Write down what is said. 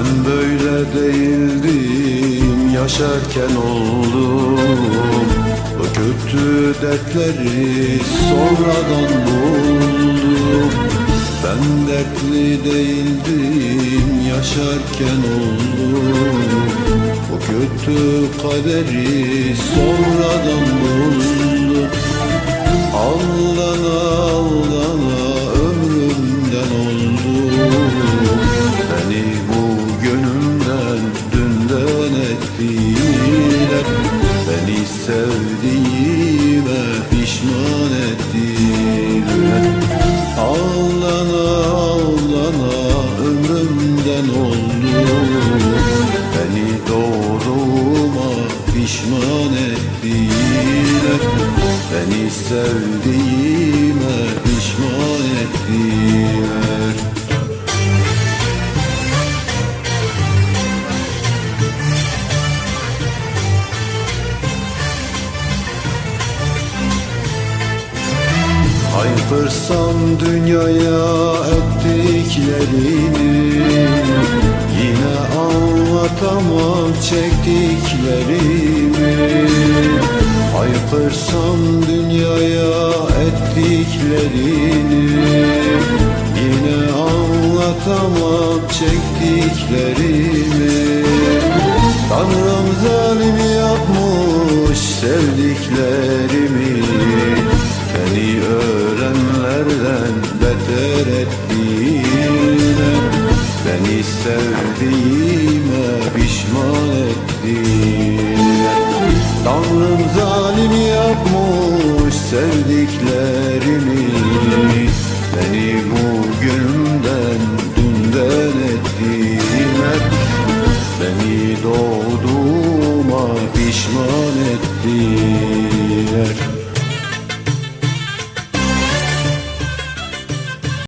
Ben böyle değildim yaşarken oldum. O kötü dertleri sonradan buldum. Ben dertli değildim yaşarken oldum. O kötü kaderi sonradan buldum. Allana ettiler Beni sevdiğime pişman ettiler Allana allana ömrümden oldu. Beni doğduğuma pişman ettiler Beni sevdiğime Haykırsam dünyaya ettiklerini Yine anlatamam çektiklerimi Haykırsam dünyaya ettiklerini Yine anlatamam çektiklerimi Tanrım zalim yapmış sevdiklerimi ettiler Beni sevdiğime pişman ettiler Tanrım zalim yapmış sevdiklerimi Beni bu gönlümden dünden ettiler Beni doğduğuma